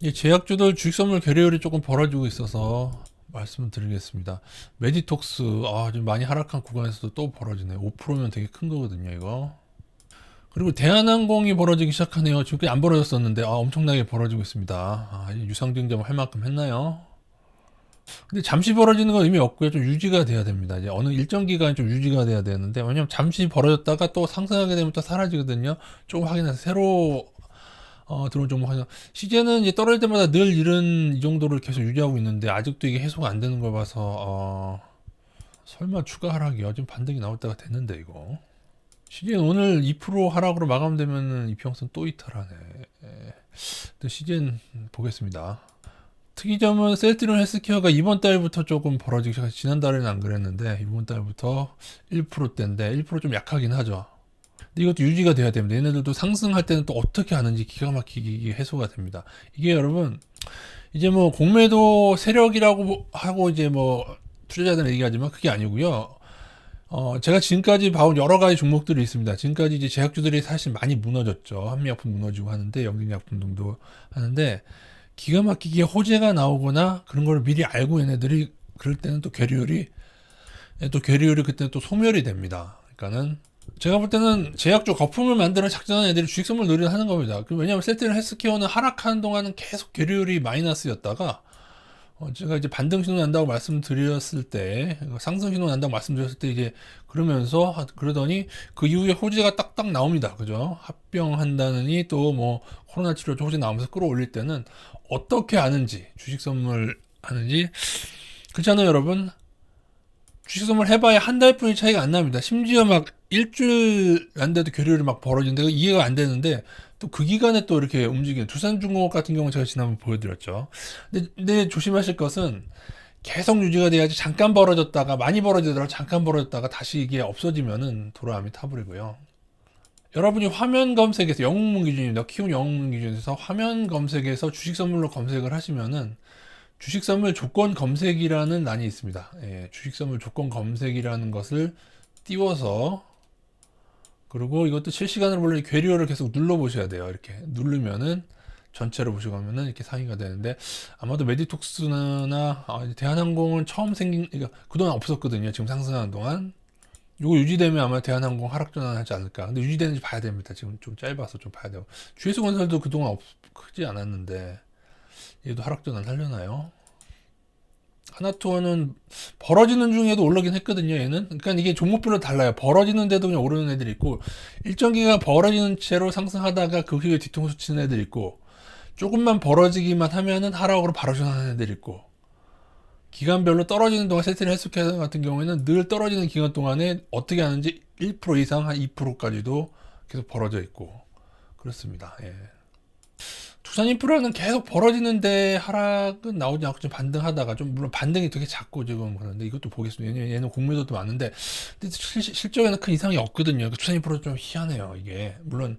이 제약주들 주식 선물 계류율이 조금 벌어지고 있어서 말씀을 드리겠습니다. 메디톡스 아, 좀 많이 하락한 구간에서도 또 벌어지네. 5%면 되게 큰 거거든요, 이거. 그리고 대한항공이 벌어지기 시작하네요. 지금 안 벌어졌었는데 아, 엄청나게 벌어지고 있습니다. 아, 이제 유상증점 할 만큼 했나요? 근데 잠시 벌어지는 건 의미 없고요. 좀 유지가 돼야 됩니다. 이제 어느 일정 기간 좀 유지가 돼야 되는데 왜냐면 잠시 벌어졌다가 또 상승하게 되면 또 사라지거든요. 조금 확인해서 새로 어, 들어온 종목 하나. 시제는 이제 떨어질 때마다 늘 이런 이 정도를 계속 유지하고 있는데 아직도 이게 해소가 안 되는 걸 봐서 어, 설마 추가 하락이요? 지금 반등이 나올 때가 됐는데 이거. 시제는 오늘 2% 하락으로 마감되면은 이평선 또 이탈하네. 예. 시제는 보겠습니다. 특이점은 셀트리온 헬스케어가 이번 달부터 조금 벌어지기 시작해서 지난달에는 안 그랬는데 이번 달부터 1%대인데 1%좀 약하긴 하죠. 이것도 유지가 돼야 됩니다. 얘네들도 상승할 때는 또 어떻게 하는지 기가 막히게 해소가 됩니다. 이게 여러분 이제 뭐 공매도 세력이라고 하고 이제 뭐 투자자들은 얘기하지만 그게 아니고요. 어, 제가 지금까지 봐온 여러 가지 종목들이 있습니다. 지금까지 이제 제약주들이 사실 많이 무너졌죠. 한미약품 무너지고 하는데, 영진약품 등도 하는데, 기가 막히게 호재가 나오거나 그런 걸 미리 알고 얘네들이 그럴 때는 또 괴리율이, 예, 또 괴리율이 그때 또 소멸이 됩니다. 그러니까는, 제가 볼 때는 제약주 거품을 만드는 작전하는 애들이 주식 선물 노리를 하는 겁니다. 그 왜냐하면 셀트리 헬스케어는 하락하는 동안은 계속 괴리율이 마이너스였다가, 어, 제가 이제 반등 신호 난다고 말씀드렸을 때, 상승 신호 난다고 말씀드렸을 때, 이제 그러면서, 하- 그러더니 그 이후에 호재가 딱딱 나옵니다. 그죠? 합병한다느니 또 뭐 코로나 치료 호재 나오면서 끌어올릴 때는 어떻게 아는지, 주식 선물 하는지, 그렇잖아요, 여러분? 주식 선물 해봐야 한 달뿐이 차이가 안 납니다. 심지어 막 일주일 안 돼도 교류율이 막 벌어지는데 이해가 안 되는데 또 그 기간에 또 이렇게 움직이는 두산중공업 같은 경우 제가 지난번 보여드렸죠. 근데, 근데 조심하실 것은 계속 유지가 돼야지 잠깐 벌어졌다가 많이 벌어지더라도 잠깐 벌어졌다가 다시 이게 없어지면은 돌아오면 타버리고요. 여러분이 화면 검색에서 영웅문 기준입니다. 키운 영웅문 기준에서 화면 검색에서 주식 선물로 검색을 하시면은 주식 선물 조건 검색이라는 란이 있습니다. 예, 주식 선물 조건 검색이라는 것을 띄워서 그리고 이것도 실시간으로 원래 괴리어를 계속 눌러 보셔야 돼요. 이렇게 누르면은 전체로 보시고 가면은 이렇게 상위가 되는데 아마도 메디톡스나 아, 대한항공은 처음 생긴 그러니까 그동안 없었거든요. 지금 상승하는 동안 이거 유지되면 아마 대한항공 하락 전환하지 않을까. 근데 유지되는지 봐야 됩니다. 지금 좀 짧아서 좀 봐야 되고 GS건설도 그동안 없, 크지 않았는데 얘도 하락 전환 하려나요? 하나투어는 벌어지는 중에도 올라긴 했거든요, 얘는. 그러니까 이게 종목별로 달라요. 벌어지는데도 그냥 오르는 애들이 있고, 일정 기간 벌어지는 채로 상승하다가 그 후에 뒤통수 치는 애들 있고, 조금만 벌어지기만 하면은 하락으로 바로 전환하는 애들 있고, 기간별로 떨어지는 동안 세트를 헬스케어 같은 경우에는 늘 떨어지는 기간 동안에 어떻게 하는지 1% 이상 한 2%까지도 계속 벌어져 있고, 그렇습니다. 예. 두산 인프라는 계속 벌어지는데 하락은 나오지 않고 좀 반등하다가 좀 물론 반등이 되게 작고 지금 그런데 이것도 보겠습니다. 얘는, 얘는 공매도도 많은데 실, 실적에는 큰 이상이 없거든요. 그 두산 인프라 좀 희한해요. 이게 물론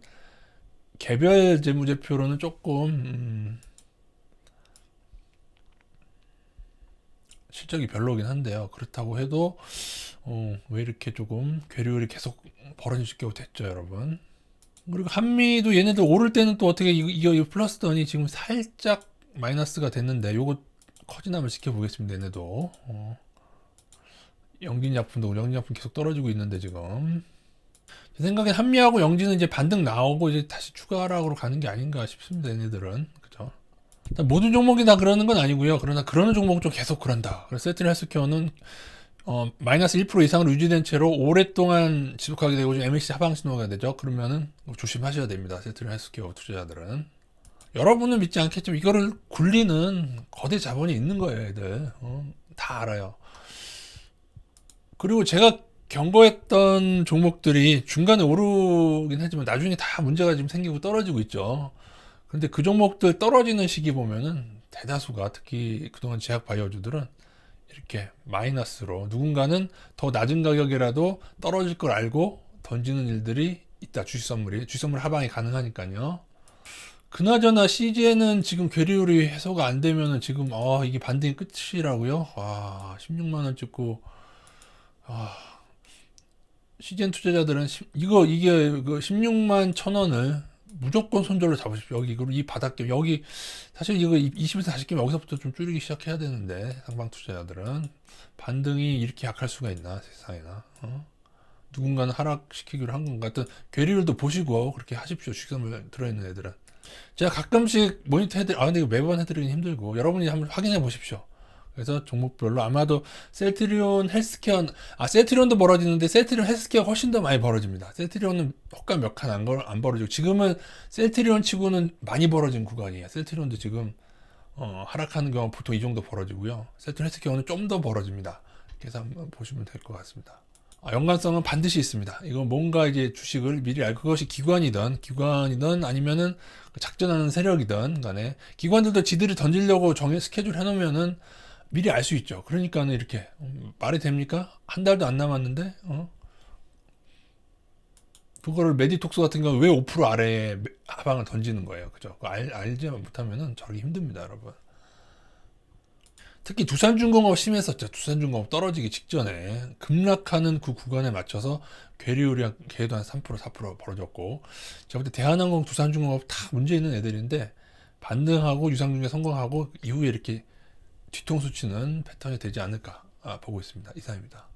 개별 재무제표로는 조금 음, 실적이 별로긴 한데요. 그렇다고 해도 어, 왜 이렇게 조금 괴리율이 계속 벌어질 수 있게 됐죠, 여러분? 그리고 한미도 얘네들 오를 때는 또 어떻게 이거, 이거 플러스더니 지금 살짝 마이너스가 됐는데 요거 커지나 한번 지켜보겠습니다 얘네도. 어. 영진약품도 영진약품 계속 떨어지고 있는데 지금. 제 생각엔 한미하고 영진은 이제 반등 나오고 이제 다시 추가 하락으로 가는 게 아닌가 싶습니다 얘네들은. 그죠? 모든 종목이 다 그러는 건 아니고요. 그러나 그러는 종목은 좀 계속 그런다. 그래서 세트리 헬스케어는 어, 마이너스 1% 이상으로 유지된 채로 오랫동안 지속하게 되고 지금 MAC 하방 신호가 되죠. 그러면은 조심하셔야 됩니다. 세트를 헬스케어 투자자들은. 여러분은 믿지 않겠지만 이거를 굴리는 거대 자본이 있는 거예요, 애들. 어, 다 알아요. 그리고 제가 경고했던 종목들이 중간에 오르긴 하지만 나중에 다 문제가 지금 생기고 떨어지고 있죠. 그런데 그 종목들 떨어지는 시기 보면은 대다수가 특히 그동안 제약 바이오주들은 이렇게 마이너스로 누군가는 더 낮은 가격이라도 떨어질 걸 알고 던지는 일들이 있다. 주식 선물이 주식 선물 하방이 가능하니까요. 그나저나 CG에는 지금 괴리율이 해소가 안 되면은 지금 아 이게 반등이 끝이라고요? 와 16만 원 찍고 아 CGN 투자자들은 시- 이거 이게 그 16만 천 원을 무조건 손절로 잡으십시오. 여기 그리고 이 바닥 여기 사실 이거 20에서 40개 여기서부터 좀 줄이기 시작해야 되는데 상방 투자자들은. 반등이 이렇게 약할 수가 있나 세상에나. 어? 누군가는 하락시키기로 한 건가. 하여튼 괴리율도 보시고 그렇게 하십시오. 주식선물 들어있는 애들은. 제가 가끔씩 모니터 해드리 아 근데 이거 매번 해드리긴 힘들고 여러분이 한번 확인해 보십시오 그래서 종목별로 아마도 셀트리온 헬스케어 아 셀트리온도 벌어지는데 셀트리온 헬스케어 훨씬 더 많이 벌어집니다. 셀트리온은 호가 몇 칸 안 안 벌어지고 지금은 셀트리온 치고는 많이 벌어진 구간이에요. 셀트리온도 지금 어, 하락하는 경우 보통 이 정도 벌어지고요. 셀트리온 헬스케어는 좀 더 벌어집니다. 그래서 한번 보시면 될 것 같습니다. 아, 연관성은 반드시 있습니다. 이거 뭔가 이제 주식을 미리 알 그것이 기관이든 기관이든 아니면은 그 작전하는 세력이든 간에 기관들도 지들이 던지려고 정해 스케줄 해놓으면은 미리 알 수 있죠. 그러니까는 이렇게 음, 말이 됩니까? 한 달도 안 남았는데 어? 그거를 메디톡스 같은 경우 왜 5% 아래에 매- 하방을 던지는 거예요. 그죠? 알, 알지 못하면은 저러기 힘듭니다, 여러분. 특히 두산중공업 심했었죠. 두산중공업 떨어지기 직전에 급락하는 그 구간에 맞춰서 괴리율이 한- 걔도 한 3% 4% 벌어졌고 제가 볼 때 대한항공 두산중공업 다 문제 있는 애들인데 반등하고 유상증에 성공하고 이후에 이렇게 뒤통수 치는 패턴이 되지 않을까 아, 보고 있습니다. 이상입니다.